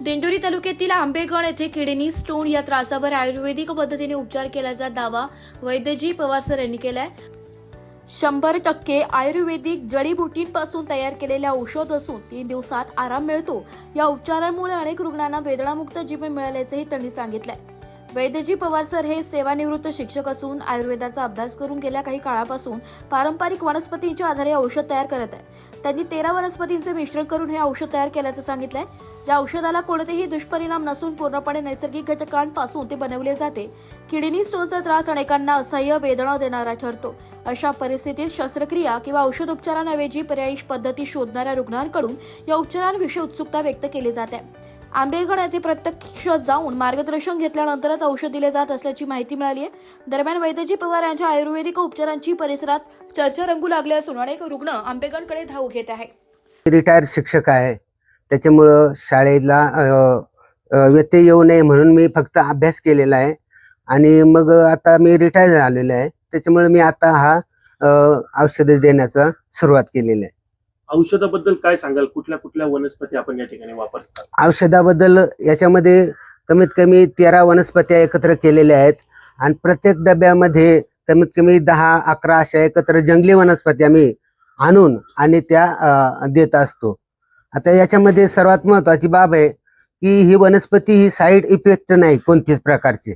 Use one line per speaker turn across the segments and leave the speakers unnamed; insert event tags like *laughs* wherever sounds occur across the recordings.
दिंडोरी तालुक्यातील आंबेगण येथे kidney stone या त्रासावर आयुर्वेदिक पद्धतीने उपचार केल्याचा दावा वैद्यजी पवार सर यांनी केलाय. शंभर टक्के आयुर्वेदिक जडीबुटींपासून तयार केलेले औषध असून तीन दिवसात आराम मिळतो. या उपचारांमुळे अनेक रुग्णांना वेदनामुक्त जीवन मिळाल्याचेही त्यांनी सांगितलंय. वैद्यजी पवार सर हे सेवानिवृत्त शिक्षक असून आयुर्वेदाचा अभ्यास करून गेल्या काही काळापासून पारंपरिक वनस्पतींच्या आधारे औषध तयार करत आहे त्यांनी तेरा वनस्पतींचे मिश्रण करून हे औषध तयार केल्याचं सांगितलंय. या औषधाला कोणतेही दुष्परिणाम नसून पूर्णपणे नैसर्गिक घटकांपासून ते बनवले जाते. किडनी स्टोनचा त्रास अनेकांना असह्य वेदना देणारा ठरतो. अशा परिस्थितीत शस्त्रक्रिया किंवा औषध उपचारांऐवजी पर्यायी पद्धती शोधणाऱ्या रुग्णांकडून या उपचारांविषयी उत्सुकता व्यक्त केली जाते. आंबेगड येथे प्रत्यक्ष जाऊन मार्गदर्शन घेतल्यानंतरच औषध दिले जात असल्याची माहिती मिळाली आहे. दरम्यान वैद्यजी पवार यांच्या आयुर्वेदिक उपचारांची परिसरात चर्चा रंगू लागली असून अनेक रुग्ण आंबेगडकडे धाव घेत आहे
रिटायर शिक्षक आहे. त्याच्यामुळं शाळेला व्यत्यय येऊ नये म्हणून मी फक्त अभ्यास केलेला आहे. आणि मग आता मी रिटायर झालेलो आहे. त्याच्यामुळे मी आता हा औषध देण्याचा सुरुवात केलेली आहे.
औषधाबद्दल काय सांगाल? कुठल्या कुठल्या वनस्पती आपण या ठिकाणी वापरतात?
औषधाबद्दल याच्यामध्ये कमीत कमी तेरा वनस्पत्या एकत्र केलेल्या आहेत आणि प्रत्येक डब्यामध्ये कमीत कमी दहा अकरा अशा एकत्र जंगली वनस्पत्या मी आणून आणि त्या देत असतो. आता याच्यामध्ये सर्वात महत्वाची बाब आहे की ही वनस्पती ही साईड इफेक्ट नाही कोणतीच प्रकारचे.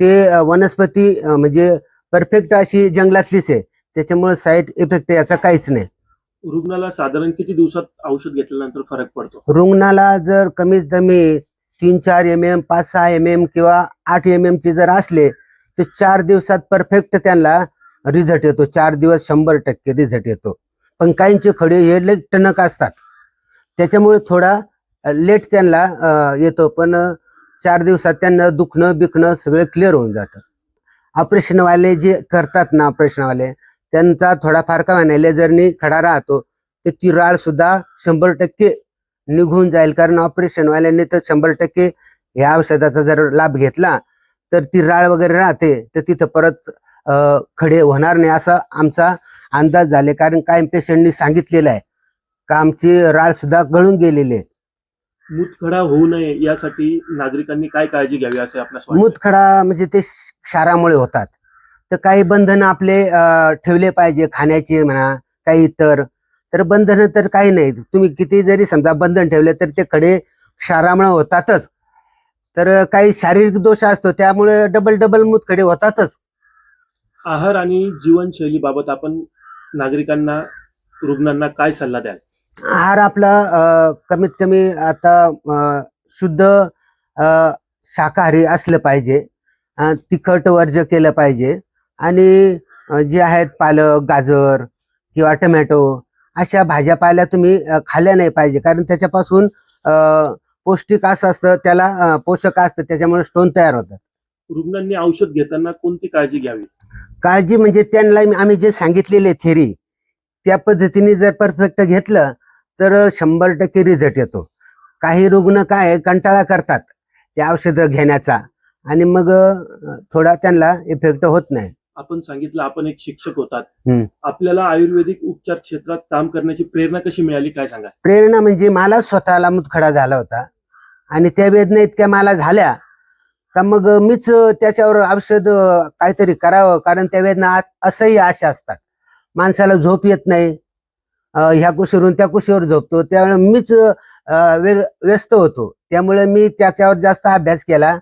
ते वनस्पती म्हणजे परफेक्ट अशी जंगलातलीच आहे. त्याच्यामुळे साईड इफेक्ट याचा काहीच नाही.
रुग्णाला साधारण किती दिवसात औषध घेतल्यानंतर फरक पडतो?
रुग्णाला जर कमीत कमी तीन चार एम एम पाच सहा एम एम किंवा आठ एम एम चे जर असले तर चार दिवसात परफेक्ट त्यांना रिझल्ट येतो. चार दिवस शंभर टक्के रिझल्ट येतो. पण काहींचे खडे हे लई टणक असतात. त्याच्यामुळे थोडा लेट त्यांना येतो. पण चार दिवसात त्यांना दुखणं बिकणं सगळं क्लिअर होऊन जातं. ऑपरेशनवाले जे करतात ना ऑपरेशनवाले त्यांचा थोडाफार का म्हणा लेझरनी खडा राहतो तर ती राळ सुद्धा शंभर टक्के निघून जाईल. कारण ऑपरेशन वाल्यांनी तर शंभर टक्के या औषधाचा जर लाभ घेतला तर ती राळ वगैरे राहते तर तिथं परत खडे होणार नाही असा आमचा अंदाज झाले. कारण काही पेशंटनी सांगितलेलं आहे का आमची राळ सुद्धा गळून गेलेली आहे.
मूतखडा होऊ नये यासाठी नागरिकांनी काय काळजी घ्यावी असे आपल्यास वाटते?
मूतखडा म्हणजे ते क्षारामुळे होतात. तर काही बंधन आपले ठेवले पाहिजे खाण्याचे म्हणा काही इतर. तर बंधन तर काही नाही. तुम्ही किती जरी समजा बंधन ठेवले तर ते खडे क्षारामुळे होतातच. तर काही शारीरिक दोष असतो त्यामुळे डबल डबल मूतखडे होतातच.
आहार आणि जीवनशैलीबाबत आपण नागरिकांना रुग्णांना काय सल्ला द्याल?
आहार आपला कमीत कमी आता अं, शुद्ध अं, शाकाहारी असलं पाहिजे. अं, तिखट वर्ज केलं पाहिजे. आणि जे आहेत पालक गाजर किंवा टमॅटो अशा भाज्या पाल्या तुम्ही खाल्ल्या नाही पाहिजे. कारण त्याच्यापासून पौष्टिक असं असतं त्याला पोषक असतं त्याच्यामुळे स्टोन तयार होतात.
रुग्णांनी औषध घेताना कोणती काळजी घ्यावी?
काळजी म्हणजे त्यांना आम्ही जे सांगितलेले थेरी त्या पद्धतीने जर परफेक्ट घेतलं तर शंभर टक्के रिझल्ट येतो. काही रुग्ण काय कंटाळा करतात ते औषधं घेण्याचा. आणि मग थोडा त्यांना इफेक्ट होत नाही.
आपण सांगितलं आपण एक शिक्षक होतात. आपल्याला आयुर्वेदिक उपचार क्षेत्रात काम करण्याची प्रेरणा कशी मिळाली काय सांगा
प्रेरणा म्हणजे मला स्वतःला मुतखडा झाला होता. आणि त्या वेदना इतक्या मला झाल्या का मग मीच त्याच्यावर औषध काहीतरी करावं. कारण त्या वेदना आज असह्य अशा असतात. माणसाला झोप येत नाही. ह्या कुशीवरून त्या कुशीवर झोपतो. त्यावेळेला मीच व्यस्त होतो. त्यामुळे मी त्याच्यावर जास्त अभ्यास केला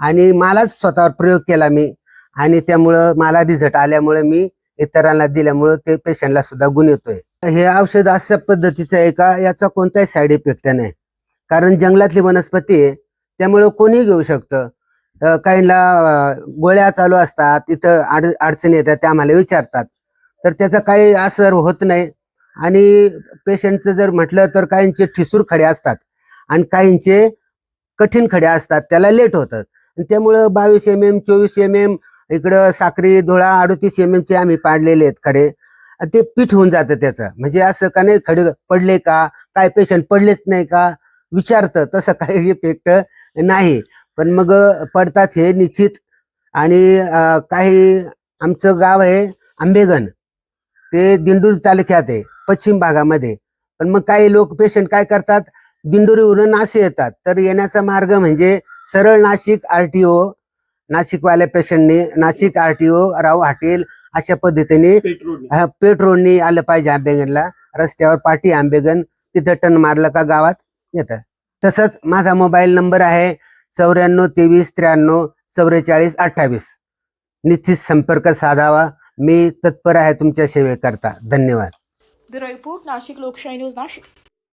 आणि मलाच स्वतःवर प्रयोग केला मी. आणि त्यामुळं मला रिझल्ट आल्यामुळे मी इतरांना दिल्यामुळं ते पेशंटला सुद्धा गुण येतोय. हे औषध अशा पद्धतीचं आहे का? याचा कोणताही साईड इफेक्ट नाही. कारण जंगलातली वनस्पती आहे त्यामुळं कोणी घेऊ शकतं. काहींना गोळ्या चालू असतात इतर अड अडचणी येतात त्या आम्हाला विचारतात. तर त्याचा काही असर होत नाही. आणि पेशंटचं जर म्हटलं तर काहींचे ठिसूर खडे असतात आणि काहींचे कठीण खडे असतात त्याला लेट होतात. त्यामुळं बावीस एम एम चोवीस एम एम इकडं साखरी धुळा अडतीस एम एमचे आम्ही पाडलेले आहेत खडे. ते पीठ होऊन जातं त्याचं. म्हणजे असं का नाही खडे पडले का? काय पेशंट पडलेच नाही का? विचारतं. तसं *laughs* काही इफेक्ट नाही. पण मग पडतात हे निश्चित. आणि काही आमचं गाव आहे आंबेगण. ते दिंडूर तालुक्यात आहे पश्चिम भागामध्ये. पण मग काही लोक पेशंट काय करतात? दिंडोरीवरून नाशिक येतात. तर येण्याचा मार्ग म्हणजे सरळ नाशिक आर टी ओ नाशिकवाल्या पेशंटनी नाशिक आरटीओ राव हॉटेल अशा पद्धतीने
पेट्रोल
पेठ रोडनी आलं पाहिजे आंबेगनला. रस्त्यावर पाठी आंबेगन तिथं टन मारलं का गावात येतं. तसंच माझा मोबाईल नंबर आहे चौऱ्याण्णव तेवीस त्र्याण्णव चौवेचाळीस अठ्ठावीस. निश्चित संपर्क साधावा. मी तत्पर आहे तुमच्या सेवेकरता धन्यवाद.
ब्युरो रिपोर्ट नाशिक लोकशाही न्यूज नाशिक.